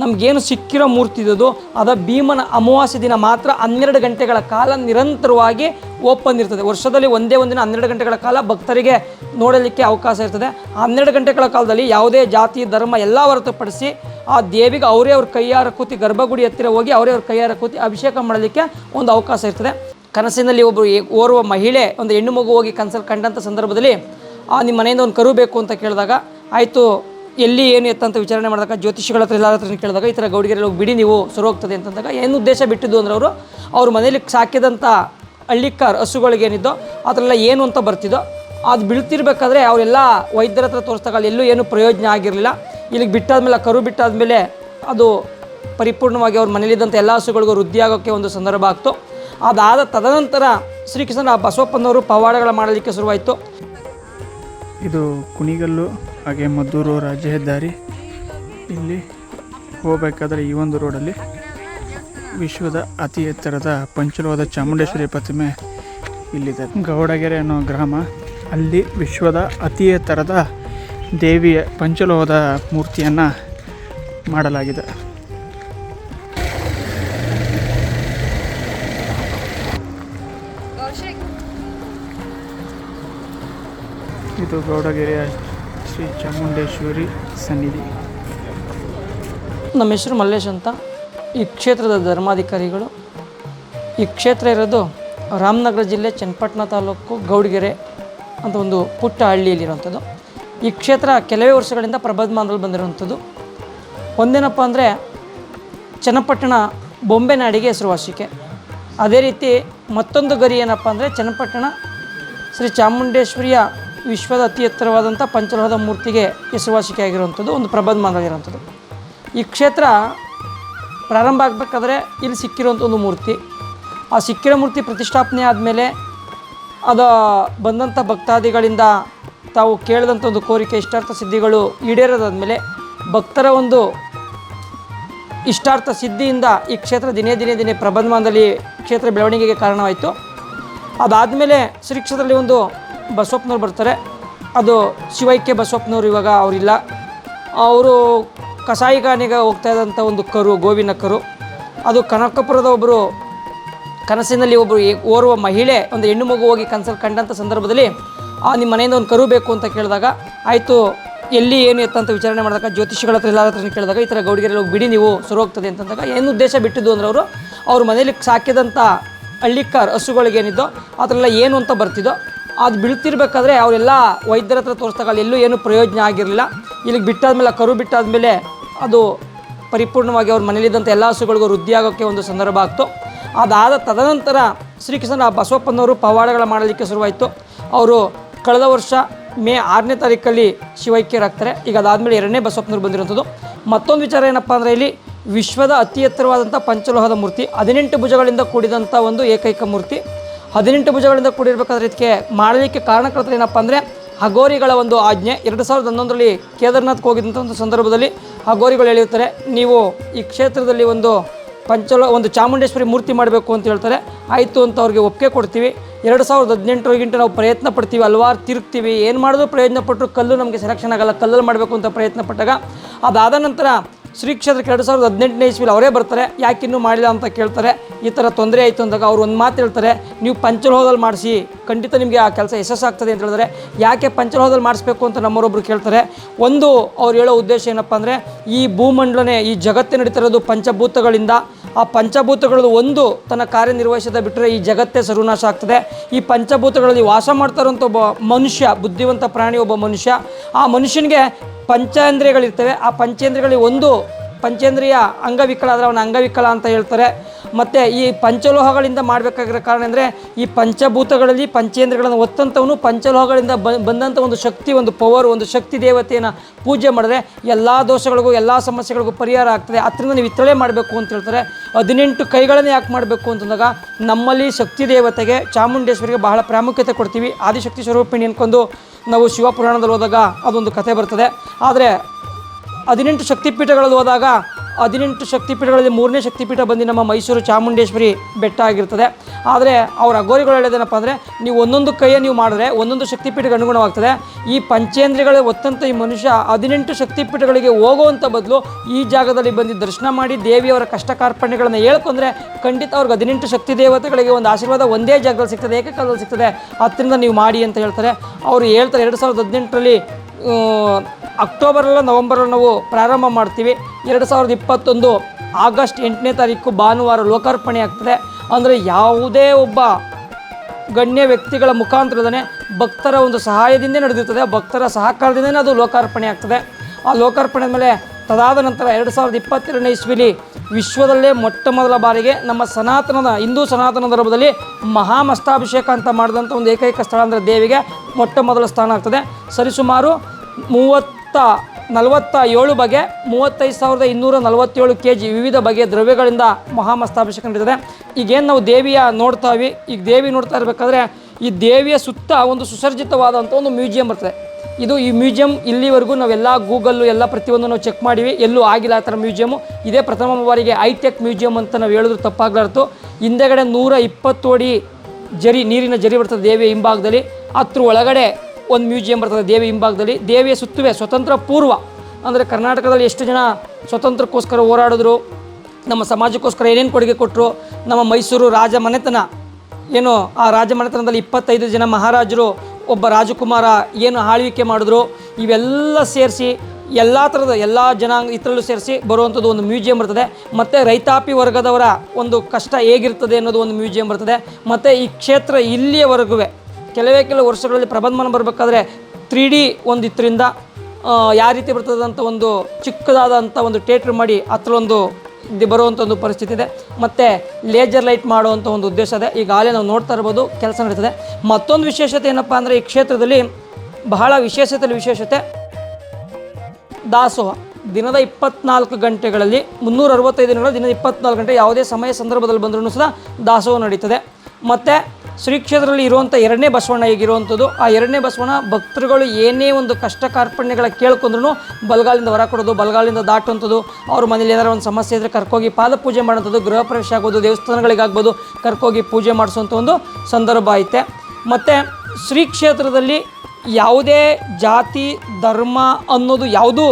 ನಮಗೇನು ಸಿಕ್ಕಿರೋ ಮೂರ್ತಿ ಇದ್ದದು ಅದು ಭೀಮನ ಅಮಾವಾಸ್ಯ ದಿನ ಮಾತ್ರ ಹನ್ನೆರಡು ಗಂಟೆಗಳ ಕಾಲ ನಿರಂತರವಾಗಿ ಓಪನ್ ಇರ್ತದೆ. ವರ್ಷದಲ್ಲಿ ಒಂದೇ ಒಂದಿನ ಹನ್ನೆರಡು ಗಂಟೆಗಳ ಕಾಲ ಭಕ್ತರಿಗೆ ನೋಡಲಿಕ್ಕೆ ಅವಕಾಶ ಇರ್ತದೆ. ಹನ್ನೆರಡು ಗಂಟೆಗಳ ಕಾಲದಲ್ಲಿ ಯಾವುದೇ ಜಾತಿ, ಧರ್ಮ ಎಲ್ಲ ಹೊರತುಪಡಿಸಿ ಆ ದೇವಿಗೆ ಅವರೇ ಅವ್ರ ಕೈಯಾರ ಕೂತಿ, ಗರ್ಭಗುಡಿ ಹತ್ತಿರ ಹೋಗಿ ಅವರೇ ಅವ್ರ ಕೈಯಾರ ಕೂತಿ ಅಭಿಷೇಕ ಮಾಡಲಿಕ್ಕೆ ಒಂದು ಅವಕಾಶ ಇರ್ತದೆ. ಕನಸಿನಲ್ಲಿ ಒಬ್ಬರು ಓರ್ವ ಮಹಿಳೆ, ಒಂದು ಹೆಣ್ಣು ಮಗು ಹೋಗಿ ಕನಸಲ್ಲಿ ಕಂಡಂಥ ಸಂದರ್ಭದಲ್ಲಿ, ಆ ನಿಮ್ಮ ಮನೆಯಿಂದ ಒಂದು ಕರು ಬೇಕು ಅಂತ ಕೇಳಿದಾಗ, ಆಯಿತು ಎಲ್ಲಿ ಏನು ಎತ್ತಂತ ವಿಚಾರಣೆ ಮಾಡಿದಾಗ ಜ್ಯೋತಿಷಿಗಳ ಹತ್ರ, ಎಲ್ಲರ ಹತ್ರ ಕೇಳಿದಾಗ ಈ ಥರ ಗೌಡಿಗೆರೆ ಹೋಗಿ ಬಿಡಿ ನೀವು, ಸರಿ ಹೋಗ್ತದೆ ಅಂತಂದಾಗ ಏನು ಉದ್ದೇಶ ಬಿಟ್ಟಿದ್ದು ಅಂದ್ರೆ ಅವರು, ಅವ್ರ ಮನೇಲಿ ಸಾಕಿದಂಥ ಹಳ್ಳಿಕಾರ್ ಹಸುಗಳಿಗೇನಿದ್ದೋ ಅದರೆಲ್ಲ ಏನು ಅಂತ ಬರ್ತಿದ್ದೋ, ಅದು ಬೀಳ್ತಿರ್ಬೇಕಾದ್ರೆ ಅವರೆಲ್ಲ ವೈದ್ಯರ ಹತ್ರ ತೋರಿಸಿದಾಗ ಎಲ್ಲೂ ಏನು ಪ್ರಯೋಜನ ಆಗಿರಲಿಲ್ಲ. ಇಲ್ಲಿಗೆ ಬಿಟ್ಟಾದ್ಮೇಲೆ ಕರು ಬಿಟ್ಟಾದ್ಮೇಲೆ ಅದು ಪರಿಪೂರ್ಣವಾಗಿ ಅವ್ರ ಮನೇಲಿದ್ದಂಥ ಎಲ್ಲ ಹಸುಗಳಿಗೂ ವೃದ್ಧಿ ಆಗೋಕ್ಕೆ ಒಂದು ಸಂದರ್ಭ ಆಗ್ತು. ಅದಾದ ತದನಂತರ ಶ್ರೀಕೃಷ್ಣನ ಬಸವಪ್ಪನವರು ಪವಾಡಗಳ ಮಾಡಲಿಕ್ಕೆ ಶುರುವಾಯಿತು. ಇದು ಕುಣಿಗಲ್ಲು ಹಾಗೆ ಮದ್ದೂರು ರಾಜ್ಯ ಹೆದ್ದಾರಿ. ಇಲ್ಲಿ ಹೋಗಬೇಕಾದ್ರೆ ಈ ಒಂದು ರೋಡಲ್ಲಿ ವಿಶ್ವದ ಅತಿ ಎತ್ತರದ ಪಂಚಲೋಹದ ಚಾಮುಂಡೇಶ್ವರಿ ಪ್ರತಿಮೆ ಇಲ್ಲಿದೆ. ಗೌಡಗೆರೆ ಅನ್ನೋ ಗ್ರಾಮ, ಅಲ್ಲಿ ವಿಶ್ವದ ಅತಿ ಎತ್ತರದ ದೇವಿಯ ಪಂಚಲೋಹದ ಮೂರ್ತಿಯನ್ನು ಮಾಡಲಾಗಿದೆ. ಇದು ಗೌಡಗೆರೆಯ ಶ್ರೀ ಚಾಮುಂಡೇಶ್ವರಿ ಸನ್ನಿಧಿ. ನಮ್ಮ ಹೆಸರು ಮಲ್ಲೇಶ್ ಅಂತ. ಈ ಕ್ಷೇತ್ರದ ಧರ್ಮಾಧಿಕಾರಿಗಳು. ಈ ಕ್ಷೇತ್ರ ಇರೋದು ರಾಮನಗರ ಜಿಲ್ಲೆ ಚನ್ನಪಟ್ಟಣ ತಾಲೂಕು ಗೌಡಗೆರೆ ಅಂತ ಒಂದು ಪುಟ್ಟ ಹಳ್ಳಿಯಲ್ಲಿರುವಂಥದ್ದು. ಈ ಕ್ಷೇತ್ರ ಕೆಲವೇ ವರ್ಷಗಳಿಂದ ಪ್ರಬದ್ಮಾನದಲ್ಲಿ ಬಂದಿರುವಂಥದ್ದು. ಒಂದೇನಪ್ಪ ಅಂದರೆ ಚನ್ನಪಟ್ಟಣ ಬೊಂಬೆ ನಾಡಿಗೆ ಹೆಸರುವಾಸಿಕೆ. ಅದೇ ರೀತಿ ಮತ್ತೊಂದು ಗರಿ ಏನಪ್ಪ ಅಂದರೆ ಚನ್ನಪಟ್ಟಣ ಶ್ರೀ ಚಾಮುಂಡೇಶ್ವರಿಯ ವಿಶ್ವದ ಅತಿ ಎತ್ತರವಾದಂಥ ಪಂಚಲೋಹದ ಮೂರ್ತಿಗೆ ಹೆಸರುವಾಸಿಕೆ ಆಗಿರುವಂಥದ್ದು ಒಂದು ಪ್ರಬಂಧಮಾನದಲ್ಲಿರುವಂಥದ್ದು ಈ ಕ್ಷೇತ್ರ ಪ್ರಾರಂಭ ಆಗಬೇಕಾದ್ರೆ ಇಲ್ಲಿ ಸಿಕ್ಕಿರುವಂಥ ಒಂದು ಮೂರ್ತಿ. ಆ ಸಿಕ್ಕಿರೋ ಮೂರ್ತಿ ಪ್ರತಿಷ್ಠಾಪನೆ ಆದಮೇಲೆ ಅದು ಬಂದಂಥ ಭಕ್ತಾದಿಗಳಿಂದ ತಾವು ಕೇಳಿದಂಥ ಒಂದು ಕೋರಿಕೆ, ಇಷ್ಟಾರ್ಥ ಸಿದ್ಧಿಗಳು ಈಡೇರೋದಾದ್ಮೇಲೆ ಭಕ್ತರ ಒಂದು ಇಷ್ಟಾರ್ಥ ಸಿದ್ಧಿಯಿಂದ ಈ ಕ್ಷೇತ್ರ ದಿನೇ ದಿನೇ ದಿನೇ ಪ್ರಬಂಧಮಾನದಲ್ಲಿ ಕ್ಷೇತ್ರ ಬೆಳವಣಿಗೆಗೆ ಕಾರಣವಾಯಿತು. ಅದಾದಮೇಲೆ ಶ್ರೀ ಕ್ಷೇತ್ರದಲ್ಲಿ ಒಂದು ಬಸವಪ್ಪನವ್ರು ಬರ್ತಾರೆ. ಅದು ಶಿವೈಕ್ಯ ಬಸವಪ್ಪನವ್ರು ಇವಾಗ ಅವರಿಲ್ಲ. ಅವರು ಕಸಾಯಿಖಾನೆಗೆ ಹೋಗ್ತಾ ಇದ್ದಂಥ ಒಂದು ಕರು, ಗೋವಿನ ಕರು. ಅದು ಕನಕಪುರದ ಒಬ್ಬರು ಕನಸಿನಲ್ಲಿ ಒಬ್ಬರು ಓರ್ವ ಮಹಿಳೆ, ಒಂದು ಹೆಣ್ಣು ಮಗು ಹೋಗಿ ಕನಸಲ್ಲಿ ಕಂಡಂಥ ಸಂದರ್ಭದಲ್ಲಿ ಆ ನಿಮ್ಮ ಮನೆಯಿಂದ ಒಂದು ಕರು ಬೇಕು ಅಂತ ಕೇಳಿದಾಗ, ಆಯಿತು, ಎಲ್ಲಿ ಏನು ಎತ್ತಂತ ವಿಚಾರಣೆ ಮಾಡಿದಾಗ ಜ್ಯೋತಿಷಿಗಳ ಹತ್ರ ಹತ್ರ ಕೇಳಿದಾಗ, ಈ ಥರ ಗೌಡಿಗೆರೆ ಹೋಗಿ ಬಿಡಿ, ನೀವು ಸುರು ಹೋಗ್ತದೆ ಅಂತಂದಾಗ ಏನು ಉದ್ದೇಶ ಬಿಟ್ಟಿದ್ದು ಅಂದ್ರೆ ಅವರು, ಅವ್ರ ಮನೇಲಿ ಸಾಕಿದಂಥ ಹಳ್ಳಿಕಾರ್ ಹಸುಗಳಿಗೇನಿದ್ದೋ ಅದರೆಲ್ಲ ಏನು ಅಂತ ಬರ್ತಿದ್ದೋ ಅದು ಬೀಳ್ತಿರ್ಬೇಕಾದ್ರೆ ಅವರೆಲ್ಲ ವೈದ್ಯರ ಹತ್ರ ತೋರಿಸಿದಾಗ ಎಲ್ಲೂ ಏನು ಪ್ರಯೋಜನ ಆಗಿರಲಿಲ್ಲ. ಇಲ್ಲಿಗೆ ಬಿಟ್ಟಾದ್ಮೇಲೆ, ಕರು ಬಿಟ್ಟಾದ್ಮೇಲೆ ಅದು ಪರಿಪೂರ್ಣವಾಗಿ ಅವ್ರ ಮನೇಲಿದ್ದಂಥ ಎಲ್ಲ ಹಸುಗಳಿಗೂ ವೃದ್ಧಿ ಆಗೋಕ್ಕೆ ಒಂದು ಸಂದರ್ಭ ಆಗ್ತು. ಅದಾದ ತದನಂತರ ಶ್ರೀಕೃಷ್ಣ ಬಸವಪ್ಪನವರು ಪವಾಡಗಳ ಮಾಡಲಿಕ್ಕೆ ಶುರುವಾಯಿತು. ಅವರು ಕಳೆದ ವರ್ಷ ಮೇ ಆರನೇ ತಾರೀಕಲ್ಲಿ ಶಿವೈಕ್ಯರಾಗ್ತಾರೆ ಈಗ ಅದಾದಮೇಲೆ ಎರಡನೇ ಬಸವಪ್ಪನವರು ಬಂದಿರುವಂಥದ್ದು. ಮತ್ತೊಂದು ವಿಚಾರ ಏನಪ್ಪ ಅಂದರೆ ಇಲ್ಲಿ ವಿಶ್ವದ ಅತಿ ಎತ್ತರವಾದಂಥ ಪಂಚಲೋಹದ ಮೂರ್ತಿ, ಹದಿನೆಂಟು ಭುಜಗಳಿಂದ ಕೂಡಿದಂಥ ಒಂದು ಏಕೈಕ ಮೂರ್ತಿ. ಹದಿನೆಂಟು ಭುಜಗಳಿಂದ ಕೂಡಿರಬೇಕಾದ್ರೆ ಇದಕ್ಕೆ ಮಾಡಲಿಕ್ಕೆ ಕಾರಣಕರ್ತರು ಏನಪ್ಪ ಅಂದರೆ ಹಗೋರಿಗಳ ಒಂದು ಆಜ್ಞೆ. ಎರಡು ಸಾವಿರದ ಹನ್ನೊಂದರಲ್ಲಿ ಕೇದಾರ್ನಾಥ್ಗೆ ಹೋಗಿದ್ದಂಥ ಒಂದು ಸಂದರ್ಭದಲ್ಲಿ ಹಗೋರಿಗಳು ಹೇಳಿರ್ತಾರೆ, ನೀವು ಈ ಕ್ಷೇತ್ರದಲ್ಲಿ ಒಂದು ಪಂಚಲ, ಒಂದು ಚಾಮುಂಡೇಶ್ವರಿ ಮೂರ್ತಿ ಮಾಡಬೇಕು ಅಂತ ಹೇಳ್ತಾರೆ. ಆಯಿತು ಅಂತ ಅವ್ರಿಗೆ ಒಪ್ಪಿಗೆ ಕೊಡ್ತೀವಿ. ಎರಡು ಸಾವಿರದ ಹದಿನೆಂಟರಗಿಂತ ನಾವು ಪ್ರಯತ್ನ ಪಡ್ತೀವಿ ಹಲವಾರು ತಿರುಗ್ತೀವಿ. ಏನು ಮಾಡಿದ್ರು ಪ್ರಯತ್ನ ಪಟ್ಟರು ಕಲ್ಲು ನಮಗೆ ಸೆಲೆಕ್ಷನ್ ಆಗಲ್ಲ. ಕಲ್ಲಲ್ಲಿ ಮಾಡಬೇಕು ಅಂತ ಪ್ರಯತ್ನ ಪಟ್ಟಾಗ ಅದಾದ ನಂತರ ಶ್ರೀ ಕ್ಷೇತ್ರಕ್ಕೆ ಎರಡು ಸಾವಿರದ ಹದಿನೆಂಟನೇ ಇಸ್ವಿಲಿ ಅವರೇ ಬರ್ತಾರೆ. ಯಾಕೆ ಇನ್ನೂ ಮಾಡಿಲ್ಲ ಅಂತ ಕೇಳ್ತಾರೆ. ಈ ಥರ ತೊಂದರೆ ಆಯಿತು ಅಂದಾಗ ಅವ್ರು ಒಂದು ಮಾತು ಹೇಳ್ತಾರೆ, ನೀವು ಪಂಚಲೋಹದಲ್ಲಿ ಮಾಡಿಸಿ, ಖಂಡಿತ ನಿಮಗೆ ಆ ಕೆಲಸ ಯಶಸ್ಸಾಗ್ತದೆ ಅಂತ ಹೇಳಿದ್ರೆ, ಯಾಕೆ ಪಂಚಲೋಹದಲ್ಲಿ ಮಾಡಿಸ್ಬೇಕು ಅಂತ ನಮ್ಮವರೊಬ್ಬರು ಕೇಳ್ತಾರೆ. ಒಂದು, ಅವ್ರು ಹೇಳೋ ಉದ್ದೇಶ ಏನಪ್ಪ ಅಂದರೆ, ಈ ಭೂಮಂಡಲನೇ, ಈ ಜಗತ್ತೇ ನಡೀತಿರೋದು ಪಂಚಭೂತಗಳಿಂದ. ಆ ಪಂಚಭೂತಗಳಲ್ಲಿ ಒಂದು ತನ್ನ ಕಾರ್ಯನಿರ್ವಹಿಸದ ಬಿಟ್ಟರೆ ಈ ಜಗತ್ತೇ ಸರ್ವನಾಶ ಆಗ್ತದೆ. ಈ ಪಂಚಭೂತಗಳಲ್ಲಿ ವಾಸ ಮಾಡ್ತಾ ಇರೋಂಥ ಒಬ್ಬ ಮನುಷ್ಯ, ಬುದ್ಧಿವಂತ ಪ್ರಾಣಿ ಒಬ್ಬ ಮನುಷ್ಯ. ಆ ಮನುಷ್ಯನಿಗೆ ಪಂಚೇಂದ್ರಿಯಗಳಿರ್ತವೆ. ಆ ಪಂಚೇಂದ್ರಿಯಗಳಲ್ಲಿ ಒಂದು ಪಂಚೇಂದ್ರಿಯ ಅಂಗವಿಕಲ ಆದರೆ ಅವನ ಅಂಗವಿಕಲ ಅಂತ ಹೇಳ್ತಾರೆ. ಮತ್ತು ಈ ಪಂಚಲೋಹಗಳಿಂದ ಮಾಡಬೇಕಾಗಿರೋ ಕಾರಣ ಅಂದರೆ ಈ ಪಂಚಭೂತಗಳಲ್ಲಿ ಪಂಚೇಂದ್ರಗಳನ್ನು ಒತ್ತಂಥವನು ಪಂಚಲೋಹಗಳಿಂದ ಬಂದಂಥ ಒಂದು ಶಕ್ತಿ, ಒಂದು ಪವರ್ ಒಂದು ಶಕ್ತಿ ದೇವತೆಯನ್ನು ಪೂಜೆ ಮಾಡಿದ್ರೆ ಎಲ್ಲ ದೋಷಗಳಿಗೂ, ಎಲ್ಲ ಸಮಸ್ಯೆಗಳಿಗೂ ಪರಿಹಾರ ಆಗ್ತದೆ. ಅದರಿಂದ ನೀವು ಇತ್ತಳೆ ಮಾಡಬೇಕು ಅಂತ ಹೇಳ್ತಾರೆ. ಹದಿನೆಂಟು ಕೈಗಳನ್ನೇ ಯಾಕೆ ಮಾಡಬೇಕು ಅಂತಂದಾಗ ನಮ್ಮಲ್ಲಿ ಶಕ್ತಿ ದೇವತೆಗೆ, ಚಾಮುಂಡೇಶ್ವರಿಗೆ ಬಹಳ ಪ್ರಾಮುಖ್ಯತೆ ಕೊಡ್ತೀವಿ. ಆದಿಶಕ್ತಿ ಸ್ವರೂಪಿಣಿ ಅನ್ಕೊಂಡು ನಾವು ಶಿವಪುರಾಣದಲ್ಲಿ ಹೋದಾಗ ಅದೊಂದು ಕಥೆ ಬರ್ತದೆ. ಆದರೆ ಹದಿನೆಂಟು ಶಕ್ತಿಪೀಠಗಳಲ್ಲಿ ಹೋದಾಗ ಹದಿನೆಂಟು ಶಕ್ತಿಪೀಠಗಳಲ್ಲಿ ಮೂರನೇ ಶಕ್ತಿಪೀಠ ಬಂದು ನಮ್ಮ ಮೈಸೂರು ಚಾಮುಂಡೇಶ್ವರಿ ಬೆಟ್ಟ ಆಗಿರ್ತದೆ. ಆದರೆ ಅವರ ಅಗೋರಿಗಳು ಹೇಳೋದೇನಪ್ಪ ಅಂದರೆ, ನೀವು ಒಂದೊಂದು ಕೈಯ ನೀವು ಮಾಡಿದ್ರೆ ಒಂದೊಂದು ಶಕ್ತಿಪೀಠಕ್ಕೆ ಅನುಗುಣವಾಗ್ತದೆ. ಈ ಪಂಚೇಂದ್ರಿಗಳ ಒತ್ತಂತ ಈ ಮನುಷ್ಯ ಹದಿನೆಂಟು ಶಕ್ತಿಪೀಠಗಳಿಗೆ ಹೋಗುವಂಥ ಬದಲು ಈ ಜಾಗದಲ್ಲಿ ಬಂದು ದರ್ಶನ ಮಾಡಿ ದೇವಿಯವರ ಕಷ್ಟ ಕಾರ್ಪಣ್ಯಗಳನ್ನು ಹೇಳ್ಕೊಂಡ್ರೆ ಖಂಡಿತ ಅವ್ರಿಗೆ ಹದಿನೆಂಟು ಶಕ್ತಿ ದೇವತೆಗಳಿಗೆ ಒಂದು ಆಶೀರ್ವಾದ ಒಂದೇ ಜಾಗದಲ್ಲಿ ಸಿಗ್ತದೆ, ಏಕಕಾಲದಲ್ಲಿ ಸಿಗ್ತದೆ. ಅದರಿಂದ ನೀವು ಮಾಡಿ ಅಂತ ಹೇಳ್ತಾರೆ. ಅವರು ಹೇಳ್ತಾರೆ, ಎರಡು ಸಾವಿರದ ಹದಿನೆಂಟರಲ್ಲಿ ಅಕ್ಟೋಬರಲ್ಲ ನವಂಬರಲ್ಲಿ ನಾವು ಪ್ರಾರಂಭ ಮಾಡ್ತೀವಿ. ಎರಡು ಸಾವಿರದ ಇಪ್ಪತ್ತೊಂದು ಆಗಸ್ಟ್ ಎಂಟನೇ ತಾರೀಕು ಭಾನುವಾರ ಲೋಕಾರ್ಪಣೆ ಆಗ್ತದೆ. ಅಂದರೆ ಯಾವುದೇ ಒಬ್ಬ ಗಣ್ಯ ವ್ಯಕ್ತಿಗಳ ಮುಖಾಂತರದನೇ ಭಕ್ತರ ಒಂದು ಸಹಾಯದಿಂದ ನಡೆದಿರ್ತದೆ. ಭಕ್ತರ ಸಹಕಾರದಿಂದನೇ ಅದು ಲೋಕಾರ್ಪಣೆ ಆಗ್ತದೆ. ಆ ಲೋಕಾರ್ಪಣೆ ಮೇಲೆ ತದಾದ ನಂತರ ಎರಡು ಸಾವಿರದ ಇಪ್ಪತ್ತೆರಡನೇ ಇಸ್ವಿಲಿ ವಿಶ್ವದಲ್ಲೇ ಮೊಟ್ಟ ಮೊದಲ ಬಾರಿಗೆ ನಮ್ಮ ಸನಾತನದ, ಹಿಂದೂ ಸನಾತನ ಧರ್ಮದಲ್ಲಿ ಮಹಾಮಸ್ತಾಭಿಷೇಕ ಅಂತ ಮಾಡಿದಂಥ ಒಂದು ಏಕೈಕ ಸ್ಥಳ ಅಂದರೆ ದೇವಿಗೆ ಮೊಟ್ಟ ಮೊದಲ ಸ್ಥಾನ ಆಗ್ತದೆ. ಸರಿಸುಮಾರು ಮೂವತ್ತ ನಲವತ್ತ ಏಳು ಬಗೆ, ಮೂವತ್ತೈದು ಸಾವಿರದ ಇನ್ನೂರ ನಲವತ್ತೇಳು ಕೆ ಜಿ ವಿವಿಧ ಬಗೆಯ ದ್ರವ್ಯಗಳಿಂದ ಮಹಾಮಸ್ತಾಭಿಷೇಕ ನಡೀತದೆ. ಈಗೇನು ನಾವು ದೇವಿಯ ನೋಡ್ತಾವಿ ಈಗ ದೇವಿ ನೋಡ್ತಾ ಇರಬೇಕಾದ್ರೆ ಈ ದೇವಿಯ ಸುತ್ತ ಒಂದು ಸುಸರ್ಜಿತವಾದಂಥ ಒಂದು ಮ್ಯೂಸಿಯಂ ಬರ್ತದೆ. ಇದು ಈ ಮ್ಯೂಸಿಯಂ ಇಲ್ಲಿವರೆಗೂ ನಾವೆಲ್ಲ ಗೂಗಲ್ಲು ಎಲ್ಲ ಪ್ರತಿಯೊಂದು ನಾವು ಚೆಕ್ ಮಾಡಿವಿ. ಎಲ್ಲೂ ಆಗಿಲ್ಲ ಆ ಥರ ಮ್ಯೂಸಿಯಮು. ಇದೇ ಪ್ರಥಮ ಬಾರಿಗೆ ಹೈಟೆಕ್ ಮ್ಯೂಸಿಯಂ ಅಂತ ನಾವು ಹೇಳಿದ್ರು ತಪ್ಪಾಗ್ಲಾರ್ದು. ಹಿಂದೆಗಡೆ ನೂರ ಇಪ್ಪತ್ತು ಅಡಿ ಜರಿ, ನೀರಿನ ಜರಿ ಬರ್ತದೆ ದೇವಿಯ ಹಿಂಭಾಗದಲ್ಲಿ. ಹತ್ರ ಒಳಗಡೆ ಒಂದು ಮ್ಯೂಸಿಯಂ ಬರ್ತದೆ ದೇವಿ ಹಿಂಭಾಗದಲ್ಲಿ. ದೇವಿಯ ಸುತ್ತುವೆ ಸ್ವತಂತ್ರ ಪೂರ್ವ, ಅಂದರೆ ಕರ್ನಾಟಕದಲ್ಲಿ ಎಷ್ಟು ಜನ ಸ್ವತಂತ್ರಕ್ಕೋಸ್ಕರ ಹೋರಾಡಿದ್ರು, ನಮ್ಮ ಸಮಾಜಕ್ಕೋಸ್ಕರ ಏನೇನು ಕೊಡುಗೆ ಕೊಟ್ಟರು ನಮ್ಮ ಮೈಸೂರು ರಾಜ ಮನೆತನ ಏನು ಆ ರಾಜ ಮನೆತನದಲ್ಲಿ ಇಪ್ಪತ್ತೈದು ಜನ ಮಹಾರಾಜರು ಒಬ್ಬ ರಾಜಕುಮಾರ ಏನು ಆಳ್ವಿಕೆ ಮಾಡಿದ್ರು ಇವೆಲ್ಲ ಸೇರಿಸಿ ಎಲ್ಲ ಥರದ ಎಲ್ಲ ಜನಾಂಗ ಇತರಲ್ಲೂ ಸೇರಿಸಿ ಬರುವಂಥದ್ದು ಒಂದು ಮ್ಯೂಸಿಯಂ ಬರ್ತದೆ. ಮತ್ತು ರೈತಾಪಿ ವರ್ಗದವರ ಒಂದು ಕಷ್ಟ ಹೇಗಿರ್ತದೆ ಅನ್ನೋದು ಒಂದು ಮ್ಯೂಸಿಯಂ ಬರ್ತದೆ. ಮತ್ತು ಈ ಕ್ಷೇತ್ರ ಇಲ್ಲಿಯವರೆಗೂ ಕೆಲವೇ ಕೆಲವು ವರ್ಷಗಳಲ್ಲಿ ಪ್ರಬಂಧಮನ ಬರಬೇಕಾದ್ರೆ ತ್ರೀ ಡಿ ಒಂದು ಇತ್ತರಿಂದ ಯಾವ ರೀತಿ ಬರ್ತದಂಥ ಒಂದು ಚಿಕ್ಕದಾದಂಥ ಒಂದು ಥಿಯೇಟ್ರ್ ಮಾಡಿ ಅತ್ರೊಂದು ಬರುವಂಥ ಒಂದು ಪರಿಸ್ಥಿತಿ ಇದೆ. ಮತ್ತು ಲೇಜರ್ ಲೈಟ್ ಮಾಡುವಂಥ ಒಂದು ಉದ್ದೇಶ ಇದೆ. ಈಗಾಗಲೇ ನಾವು ನೋಡ್ತಾ ಇರ್ಬೋದು, ಕೆಲಸ ನಡೀತದೆ. ಮತ್ತೊಂದು ವಿಶೇಷತೆ ಏನಪ್ಪ ಅಂದರೆ ಈ ಕ್ಷೇತ್ರದಲ್ಲಿ ಬಹಳ ವಿಶೇಷತೆಯಲ್ಲಿ ವಿಶೇಷತೆ ದಾಸೋಹ. ದಿನದ ಇಪ್ಪತ್ನಾಲ್ಕು ಗಂಟೆಗಳಲ್ಲಿ ಮುನ್ನೂರ ಅರವತ್ತೈದು ದಿನಗಳ ದಿನದ ಇಪ್ಪತ್ನಾಲ್ಕು ಗಂಟೆ ಯಾವುದೇ ಸಮಯ ಸಂದರ್ಭದಲ್ಲಿ ಬಂದರೂ ಸಹ ದಾಸೋಹ ನಡೀತದೆ. ಮತ್ತು ಶ್ರೀ ಕ್ಷೇತ್ರದಲ್ಲಿ ಇರುವಂಥ ಎರಡನೇ ಬಸವಣ್ಣ ಈಗಿರುವಂಥದ್ದು ಆ ಎರಡನೇ ಬಸವಣ್ಣ ಭಕ್ತರುಗಳು ಏನೇ ಒಂದು ಕಷ್ಟ ಕಾರ್ಪಣ್ಯಗಳ ಕೇಳ್ಕೊಂಡ್ರು ಬಲಗಾಲಿಂದ ಹೊರ ಕೊಡೋದು, ಬಲಗಾಲಿಂದ ದಾಟುವಂಥದ್ದು, ಅವ್ರ ಮನೇಲಿ ಏನಾದ್ರು ಒಂದು ಸಮಸ್ಯೆ ಇದ್ದರೆ ಕರ್ಕೋಗಿ ಪಾದ ಪೂಜೆ ಮಾಡೋಂಥದ್ದು ಗೃಹ ಪ್ರವೇಶ ಆಗ್ಬೋದು, ದೇವಸ್ಥಾನಗಳಿಗಾಗ್ಬೋದು, ಕರ್ಕೋಗಿ ಪೂಜೆ ಮಾಡಿಸುವಂಥ ಒಂದು ಸಂದರ್ಭ ಐತೆ. ಮತ್ತು ಶ್ರೀ ಕ್ಷೇತ್ರದಲ್ಲಿ ಯಾವುದೇ ಜಾತಿ, ಧರ್ಮ ಅನ್ನೋದು ಯಾವುದೂ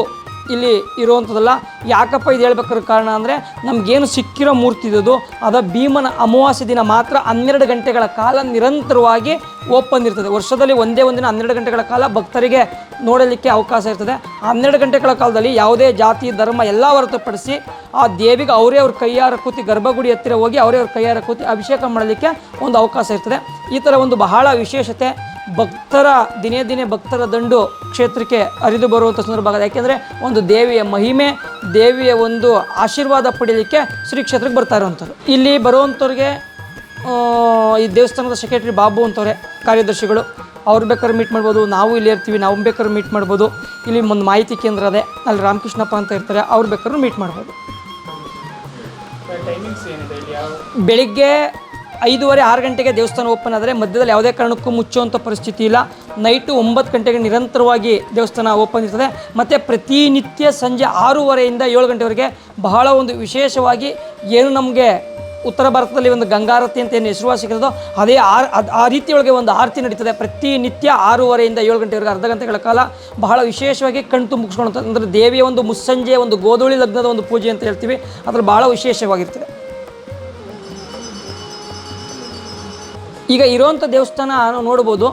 ಇಲ್ಲಿ ಇರುವಂಥದ್ದಲ್ಲ. ಯಾಕಪ್ಪ ಇದು ಹೇಳ್ಬೇಕಾದ್ರೆ ಕಾರಣ ಅಂದರೆ ನಮಗೇನು ಸಿಕ್ಕಿರೋ ಮೂರ್ತಿ ಇದ್ದದು ಅದು ಭೀಮನ ಅಮಾವಾಸ್ಯೆ ದಿನ ಮಾತ್ರ ಹನ್ನೆರಡು ಗಂಟೆಗಳ ಕಾಲ ನಿರಂತರವಾಗಿ ಓಪನ್ ಇರ್ತದೆ. ವರ್ಷದಲ್ಲಿ ಒಂದೇ ಒಂದಿನ ಹನ್ನೆರಡು ಗಂಟೆಗಳ ಕಾಲ ಭಕ್ತರಿಗೆ ನೋಡಲಿಕ್ಕೆ ಅವಕಾಶ ಇರ್ತದೆ. ಹನ್ನೆರಡು ಗಂಟೆಗಳ ಕಾಲದಲ್ಲಿ ಯಾವುದೇ ಜಾತಿ, ಧರ್ಮ ಎಲ್ಲ ಹೊರತುಪಡಿಸಿ ಆ ದೇವಿಗೆ ಅವರೇ ಅವ್ರ ಕೈಯಾರ ಕೂತಿ ಗರ್ಭಗುಡಿ ಹತ್ತಿರ ಹೋಗಿ ಅವರೇ ಅವ್ರ ಕೈಯಾರ ಕೂತಿ ಅಭಿಷೇಕ ಮಾಡಲಿಕ್ಕೆ ಒಂದು ಅವಕಾಶ ಇರ್ತದೆ. ಈ ಥರ ಒಂದು ಬಹಳ ವಿಶೇಷತೆ ಭಕ್ತರ ದಿನೇ ದಿನೇ ಭಕ್ತರ ದಂಡು ಕ್ಷೇತ್ರಕ್ಕೆ ಹರಿದು ಬರುವಂಥ ಸಂದರ್ಭ ಆಗಿದೆ. ಯಾಕೆಂದರೆ ಒಂದು ದೇವಿಯ ಮಹಿಮೆ ದೇವಿಯ ಒಂದು ಆಶೀರ್ವಾದ ಪಡೆಯಲಿಕ್ಕೆ ಶ್ರೀ ಕ್ಷೇತ್ರಕ್ಕೆ ಬರ್ತಾ ಇರೋವಂಥವ್ರು ಇಲ್ಲಿ ಬರುವಂಥವ್ರಿಗೆ ಈ ದೇವಸ್ಥಾನದ ಸೆಕ್ರೆಟರಿ ಬಾಬು ಅಂತವ್ರೆ ಕಾರ್ಯದರ್ಶಿಗಳು. ಅವ್ರು ಬೇಕಾದ್ರೆ ಮೀಟ್ ಮಾಡ್ಬೋದು ನಾವು ಇಲ್ಲಿ ಇರ್ತೀವಿ ನಾವು ಬೇಕಾದ್ರೆ ಮೀಟ್ ಮಾಡ್ಬೋದು. ಇಲ್ಲಿ ಒಂದು ಮಾಹಿತಿ ಕೇಂದ್ರ ಅದೇ ಅಲ್ಲಿ ರಾಮಕೃಷ್ಣಪ್ಪ ಅಂತ ಇರ್ತಾರೆ ಅವ್ರು ಬೇಕಾದ್ರೂ ಮೀಟ್ ಮಾಡ್ಬೋದು. ಬೆಳಿಗ್ಗೆ ಐದೂವರೆ ಆರು ಗಂಟೆಗೆ ದೇವಸ್ಥಾನ ಓಪನ್ ಆದರೆ ಮಧ್ಯದಲ್ಲಿ ಯಾವುದೇ ಕಾರಣಕ್ಕೂ ಮುಚ್ಚುವಂಥ ಪರಿಸ್ಥಿತಿ ಇಲ್ಲ. ನೈಟು ಒಂಬತ್ತು ಗಂಟೆಗೆ ನಿರಂತರವಾಗಿ ದೇವಸ್ಥಾನ ಓಪನ್ ಇರ್ತದೆ. ಮತ್ತು ಪ್ರತಿನಿತ್ಯ ಸಂಜೆ ಆರೂವರೆಯಿಂದ ಏಳು ಗಂಟೆವರೆಗೆ ಬಹಳ ಒಂದು ವಿಶೇಷವಾಗಿ ಏನು ನಮಗೆ ಉತ್ತರ ಭಾರತದಲ್ಲಿ ಒಂದು ಗಂಗಾರತಿ ಅಂತ ಏನು ಹೆಸರುವಾಸಿಗಿರೋದೋ ಅದೇ ಆ ಅದು ಆ ರೀತಿಯೊಳಗೆ ಒಂದು ಆರತಿ ನಡೀತದೆ. ಪ್ರತಿನಿತ್ಯ ಆರೂವರೆಯಿಂದ ಏಳು ಗಂಟೆವರೆಗೆ ಅರ್ಧ ಗಂಟೆಗಳ ಕಾಲ ಬಹಳ ವಿಶೇಷವಾಗಿ ಕಣ್ತು ಮುಗಿಸ್ಕೊಳ್ತದೆ ಅಂದರೆ ದೇವಿಯ ಒಂದು ಮುಸ್ಸಂಜೆ ಒಂದು ಗೋಧೂಳಿ ಲಗ್ನದ ಒಂದು ಪೂಜೆ ಅಂತ ಹೇಳ್ತೀವಿ. ಅದರ ಭಾಳ ವಿಶೇಷವಾಗಿರ್ತದೆ. ಈಗ ಇರೋವಂಥ ದೇವಸ್ಥಾನ ನಾವು ನೋಡ್ಬೋದು.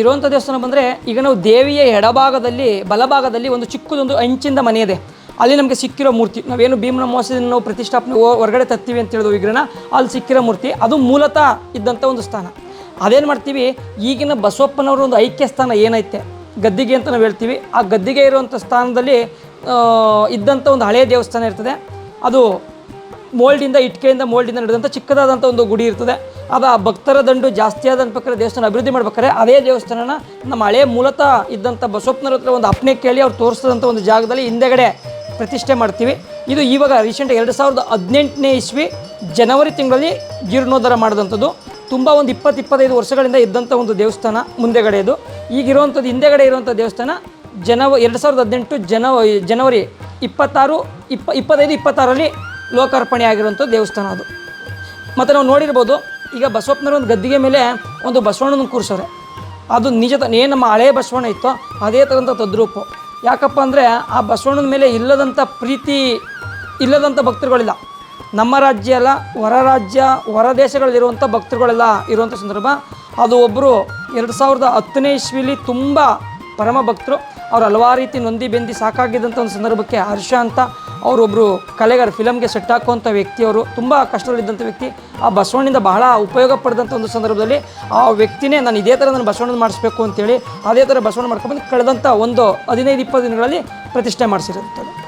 ಇರೋಂಥ ದೇವಸ್ಥಾನ ಬಂದರೆ ಈಗ ನಾವು ದೇವಿಯ ಎಡಭಾಗದಲ್ಲಿ, ಬಲಭಾಗದಲ್ಲಿ ಒಂದು ಚಿಕ್ಕದೊಂದು ಅಂಚಿಂದ ಮನೆ ಇದೆ. ಅಲ್ಲಿ ನಮಗೆ ಸಿಕ್ಕಿರೋ ಮೂರ್ತಿ, ನಾವೇನು ಭೀಮನ ಮೋಸದಿಂದ ನಾವು ಪ್ರತಿಷ್ಠಾಪನೆ ಹೊರಗಡೆ ತತ್ತೀವಿ ಅಂತ ಹೇಳಿದ್ವು ವಿಗ್ರಹ, ಅಲ್ಲಿ ಸಿಕ್ಕಿರೋ ಮೂರ್ತಿ, ಅದು ಮೂಲತಃ ಇದ್ದಂಥ ಒಂದು ಸ್ಥಾನ. ಅದೇನು ಮಾಡ್ತೀವಿ, ಈಗಿನ ಬಸವಪ್ಪನವರ ಒಂದು ಐಕ್ಯ ಸ್ಥಾನ ಏನೈತೆ? ಗದ್ದಿಗೆ ಅಂತ ನಾವು ಹೇಳ್ತೀವಿ. ಆ ಗದ್ದಿಗೆ ಇರುವಂಥ ಸ್ಥಾನದಲ್ಲಿ ಇದ್ದಂಥ ಒಂದು ಹಳೆಯ ದೇವಸ್ಥಾನ ಇರ್ತದೆ. ಅದು ಮೋಲ್ಡಿಂದ, ಇಟ್ಕೆಯಿಂದ ಮೋಲ್ಡಿಂದ ನಡೆದಂಥ ಚಿಕ್ಕದಾದಂಥ ಒಂದು ಗುಡಿ ಇರ್ತದೆ. ಅದು ಆ ಭಕ್ತರ ದಂಡು ಜಾಸ್ತಿ ಆದಂಥ ಪ್ರಕಾರ ದೇವಸ್ಥಾನ ಅಭಿವೃದ್ಧಿ ಮಾಡ್ಬೇಕಾದ್ರೆ ಅದೇ ದೇವಸ್ಥಾನನ ನಮ್ಮ ಹಳೆ ಮೂಲತಃ ಇದ್ದಂಥ ಬಸವಪ್ಪನವ್ರ ಹತ್ರ ಒಂದು ಅಪ್ನೆ ಕೇಳಿ ಅವ್ರು ತೋರಿಸಿದಂಥ ಒಂದು ಜಾಗದಲ್ಲಿ ಹಿಂದೆಗಡೆ ಪ್ರತಿಷ್ಠೆ ಮಾಡ್ತೀವಿ. ಇದು ಇವಾಗ ರೀಸೆಂಟ್ ಎರಡು ಸಾವಿರದ ಹದಿನೆಂಟನೇ ಇಸ್ವಿ ಜನವರಿ ತಿಂಗಳಲ್ಲಿ ಜೀರ್ಣೋದ್ಧಾರ ಮಾಡಿದಂಥದ್ದು. ತುಂಬ ಒಂದು ಇಪ್ಪತ್ತು ಇಪ್ಪತ್ತೈದು ವರ್ಷಗಳಿಂದ ಇದ್ದಂಥ ಒಂದು ದೇವಸ್ಥಾನ ಮುಂದೆಗಡೆ ಇದು. ಈಗಿರುವಂಥದ್ದು ಹಿಂದೆಗಡೆ ಇರುವಂಥ ದೇವಸ್ಥಾನ ಜನವ ಎರಡು ಸಾವಿರದ ಹದಿನೆಂಟು ಜನವ ಜನವರಿ ಇಪ್ಪತ್ತಾರು, ಇಪ್ಪ ಇಪ್ಪತ್ತೈದು, ಇಪ್ಪತ್ತಾರರಲ್ಲಿ ಲೋಕಾರ್ಪಣೆ ಆಗಿರುವಂಥ ದೇವಸ್ಥಾನ ಅದು. ಮತ್ತು ನಾವು ನೋಡಿರ್ಬೋದು ಈಗ ಬಸವಪ್ಪನವ್ರ ಒಂದು ಗದ್ದಿಗೆ ಮೇಲೆ ಒಂದು ಬಸವಣ್ಣನ ಕೂರಿಸೋರೆ ಅದು ನಿಜ ಏನು ನಮ್ಮ ಹಳೆ ಬಸವಣ್ಣ ಇತ್ತೋ ಅದೇ ಥರಂಥ ತದ್ರೂಪ. ಯಾಕಪ್ಪ ಅಂದರೆ ಆ ಬಸವಣ್ಣನ ಮೇಲೆ ಇಲ್ಲದಂಥ ಪ್ರೀತಿ ಇಲ್ಲದಂಥ ಭಕ್ತರುಗಳಿಲ್ಲ. ನಮ್ಮ ರಾಜ್ಯ ಅಲ್ಲ, ಹೊರ ರಾಜ್ಯ, ಹೊರ ದೇಶಗಳಲ್ಲಿರುವಂಥ ಭಕ್ತರುಗಳೆಲ್ಲ ಇರುವಂಥ ಸಂದರ್ಭ. ಅದು ಒಬ್ಬರು ಎರಡು ಸಾವಿರದ ಹತ್ತನೇ ಇಸ್ವಿಲಿ ತುಂಬ ಪರಮ ಭಕ್ತರು. ಅವ್ರು ಹಲವಾರು ರೀತಿ ನೊಂದಿ ಬೆಂದಿ ಸಾಕಾಗಿದ್ದಂಥ ಒಂದು ಸಂದರ್ಭಕ್ಕೆ ಹರ್ಷ ಅಂತ ಅವರೊಬ್ಬರು ಕಲೆಗಾರ ಫಿಲಮ್ಗೆ ಸೆಟ್ ಹಾಕುವಂಥ ವ್ಯಕ್ತಿಯವರು ತುಂಬ ಕಷ್ಟದಲ್ಲಿದ್ದಂಥ ವ್ಯಕ್ತಿ. ಆ ಬಸವಣ್ಣಿಂದ ಬಹಳ ಉಪಯೋಗ ಪಡೆದಂಥ ಒಂದು ಸಂದರ್ಭದಲ್ಲಿ ಆ ವ್ಯಕ್ತಿನೇ ನಾನು ಇದೇ ಥರ ನಾನು ಬಸವಣ್ಣನ ಮಾಡಿಸ್ಬೇಕು ಅಂತೇಳಿ, ಅದೇ ಥರ ಬಸವಣ್ಣ ಮಾಡ್ಕೊಂಡ್ಬಂದು ಕಳೆದಂಥ ಒಂದು ಹದಿನೈದು, ಇಪ್ಪತ್ತು ದಿನಗಳಲ್ಲಿ ಪ್ರತಿಷ್ಠೆ ಮಾಡಿಸಿರುತ್ತದೆ